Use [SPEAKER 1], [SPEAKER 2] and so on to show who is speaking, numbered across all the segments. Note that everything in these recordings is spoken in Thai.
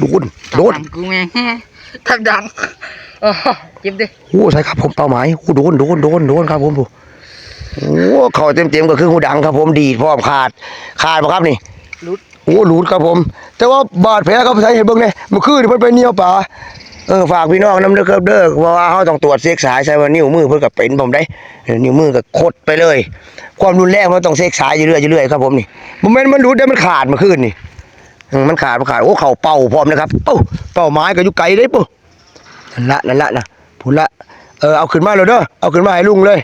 [SPEAKER 1] โดนโดน
[SPEAKER 2] ทำกูแม่งทำดังเออเจ็บดิ
[SPEAKER 1] โอ้ใช่ครับผมเป้าหมายโอ้โดนโดนโดนโดนครับผมผู้โอ้เข่าเต็มเต็มๆก็คือหูดังครับผมดีดพร้อมขาดขาดปะครับนี่
[SPEAKER 2] รุด
[SPEAKER 1] โอ้หลุดครับผม แต่ว่าบาดแผลครับใช้ให้เบิ่งเนี่ยเมื่อคืนนี่เพิ่นไปเหนียวป่าเออฝากพี่น้องนำเด้อครับเด้อเพราะว่าเฮาต้องตรวจเช็คสายใช่ว่านิ้วมือเพิ่นก็เป็นผมได้เออนิ้วมือก็คดไปเลย ความรุนแรงมันต้องเช็คสายอยู่เรื่อยๆอยู่เรื่อยครับผมนี่บ่แม่นมันหลุดได้มันขาดเมื่อคืนนี่เออ มันขาดมันขาดโอ้เข่าเป่าพร้อมนะครับเป้าเป้าไม้ก็อยู่ไกลเด้ปุ๊นั่นละนั่นละนะพุ่นละเออเอาขึ้นมาเลยเด้อเอาขึ้นมาให้ลุงเลย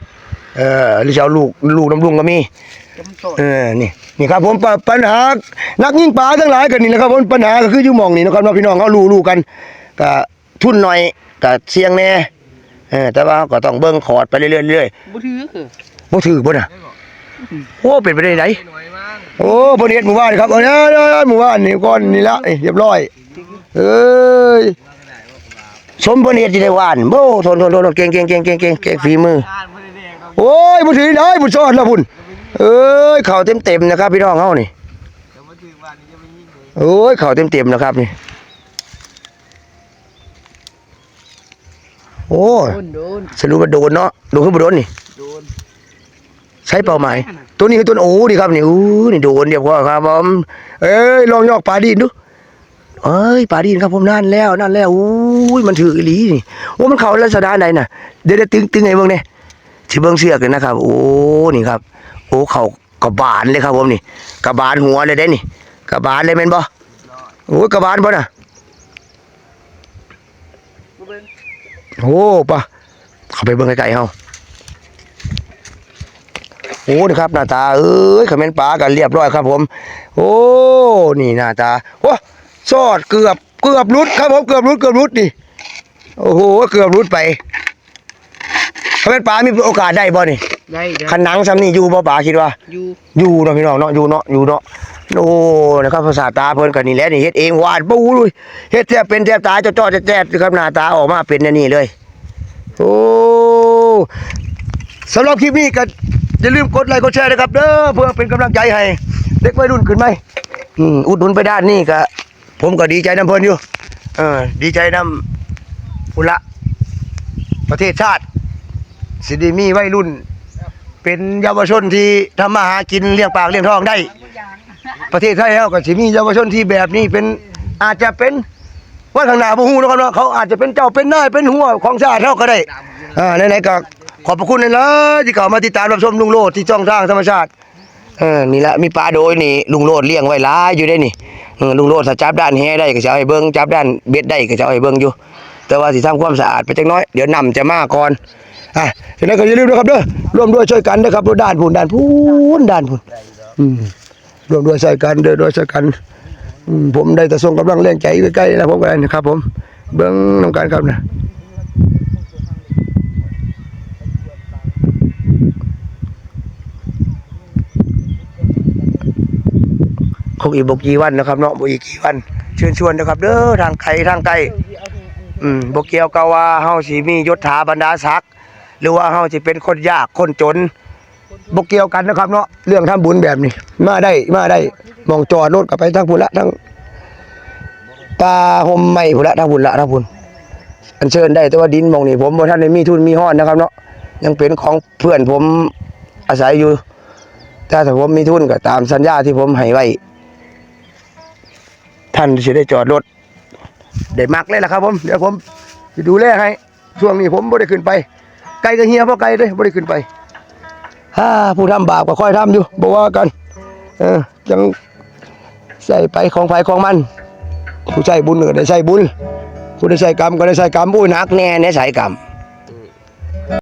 [SPEAKER 1] เออหรือจะเอาลูกลูกน้ำลุงก็มี
[SPEAKER 2] จมโต
[SPEAKER 1] เออนี่นี่ครับผมปะปัญหานักยิงปลาทั้งหลายกันนี่นะครับผมปัญหาก็คืออยู่หมองนี่นะครับเนาะพี่น้องเขารู้รู้กันก็ทุนหน่อยก็เสี่ยงแน่เออแต่ว่าก็ต้องเบิ่งขอดไปเรื่อยๆเรื่อย
[SPEAKER 2] บุถือคือ
[SPEAKER 1] ๆบ่ถือบ่น่ะโอ้เป็นไปได้ไหน
[SPEAKER 2] หน่อยมาก
[SPEAKER 1] โอ้บ่เฮ็ดหมู่บ้านครับเอาเด้อๆๆหมู่บ้านนี่ก่อนนี่ละเรียบร้อยเอ้ยสมบ่เฮ็ดสิได้หวานโบ่ทนๆๆๆเก่งๆๆๆๆเก่งฝีมือ
[SPEAKER 2] อ่านไม่ได้แดงครับ
[SPEAKER 1] โอ้ยบ่ถือได้บ่ชอดล้วพุ่นเอ้ยเข่าเต็มๆนะครับ พี่น้องเฮานี่
[SPEAKER 2] เดี๋ยวมาถึงวันนี้จะไปยิงเลย
[SPEAKER 1] โอ้ยเข่าเต็มๆนะครับนี่โอ้
[SPEAKER 2] ดนโดน
[SPEAKER 1] สรุปว่าโดนเนาะโดนขึ้นบ่โดนนี่ใช้เป้าหมาย ตัวนี้คือตัวโอ้ดีครับนี่อู้นี่โดนเรียบร้อยครับผมเอ้ยลองยอกปลาดินดูเอ้ยปลาดินครับผมนั่นแล้วนั่นแล้วอู้ยมันถืออีหลีนี่โอ้มันเข้าลักษณะใดน่ะเดี๋ยวๆตึงตึงให้เบิ่งแน่สิเบิ่งเสือกเลยนะครับ โอ้นี่ครับ โอ้เข้ากระบาลเลยครับผมนี่กระบาลหัวเลยเด้นี่กระบาลเลยแม่นบ่โอ้ยกระบาลบ่น่ะ
[SPEAKER 2] กูเป็น
[SPEAKER 1] โอ้ปะเข้าไปเบิ่งไกลๆเฮา โอ้นี่ครับหน้าตาเอ้ยคอมเมนต์ปลากันเรียบร้อยครับผม โอ้นี่หน้าตาโอ้ซอดเกือบเกือบรุดครับผมเกือบรุดเกือบรุดนี่โอ้โหเกือบรุดไปคอมเมนต์ปลามีโอกาสได้บ่นี่
[SPEAKER 2] ได้ได้
[SPEAKER 1] คันหนังซ้ำนี่อยู่บ่ปลาคิดว่า
[SPEAKER 2] อยู่
[SPEAKER 1] อยู่เนาะพี่น้องเนาะอยู่เนาะอยู่เนาะโอ้นะครับภาษาตาเพิ่นก็นี่แหละนี่เฮ็ดเองวาดปูเลยเฮ็ดแทบเป็นแทบตายจ้อๆแจ๊ดๆครับหน้าตาออกมาเป็นอันนี่เลย โอ้สำหรับคลิปนี้ก็ อย่าลืมกดไลค์กดแชร์นะครับเด้อเพื่อเป็นกำลังใจให้เด็กวัยรุ่นขึ้นไหมอืมอุดหนุนไปด้านนี้ก็ผมก็ดีใจน้ำเพิ่นอยู่ เออ ดีใจน้ำอุละ ประเทศชาติสิดีมีวัยรุ่น เป็นเยาวชนที่ทำมาหากินเลี้ยงปากเลี้ยงท้องได้ ประเทศไทยเราก็สิมีเยาวชนที่แบบนี้เป็นอาจจะเป็นว่าทางหน้าบ่ฮู้นะครับเนาะเขาอาจจะเป็นเจ้าเป็นนายเป็นหัวของชาติเฮาก็ได้อ่าไหนๆก็ ขอบพระคุณเลยนะที่เขามาติดตามรับชมลุงโลดที่ช่องทางธรรมชาติเออนี่ละมีปลาโดยนี่ลุงโลดเลี้ยงไว้หลายอยู่ได้นี่เออลุงโลดถ้าจับด้านแหได้ก็จะเอาให้เบิ่งจับด้านเบ็ดได้ก็จะเอาให้เบิ่งอยู่ แต่ว่าสิทำความสะอาดไปจักหน้อย เดี๋ยวนํจะมาก่อนอะฉะนั้นก็อย่าลืมนะครับเด้อร่วมด้วยช่วยกันนะครับด้านพูนด้านพูนด้านพูนอืมร่วมด้วยใส่กันเดินด้วยใส่กันอืมผมได้แต่ส่งกำลังแรงใจใกล้ๆนะผมกันนะครับ ผม เบิ้งน้ำกันครับนะ คงอีกบกี่วันนะครับเนาะบอีกกี่วันเชิญชวนนะครับ เด้อทางไกลทางไกลอืมบเกี่ยวกับว่าเฮาสิมียศถาบรรดาศักดิ์หรือว่าเฮาสิเป็นคนยากคนจนบกเกี่ยวกันนะครับ เนาะเรื่องทำบุญแบบนี้ มาได้มาได้มองจอดรถกลับไปทั้งพุ่นละทั้งตาห่มไม่พุ่นละทั้งพุ่นละทั้งพุ่นอันเชิญได้แต่ว่าดินมองนี่ผมบ่ท่านได้มีทุนมีห้อนนะครับ เนาะยังเป็นของเพื่อนผมอาศัยอยู่แต่ถ้าผมมีทุนก็ตามสัญญาที่ผมให้ไว้ ท่านจะได้จอดรถได้มักเลยล่ะครับผมเดี๋ยวผมจะดูแลให้ช่วงนี้ผมบ่ได้ขึ้นไป ไกลก็เฮียเพราะไกลเลยบ่ได้ขึ้นไปฮ่าผู้ทำบาปก็ค่อยทำอยู่บอกว่ากัน เออจังใส่ไปของไผของมัน ผู้ใส่บุญก็ได้ใส่บุญผู้ได้ใส่กรรมก็ได้ใส่กรรมอุ้ยนักแน่ในใส่กรรม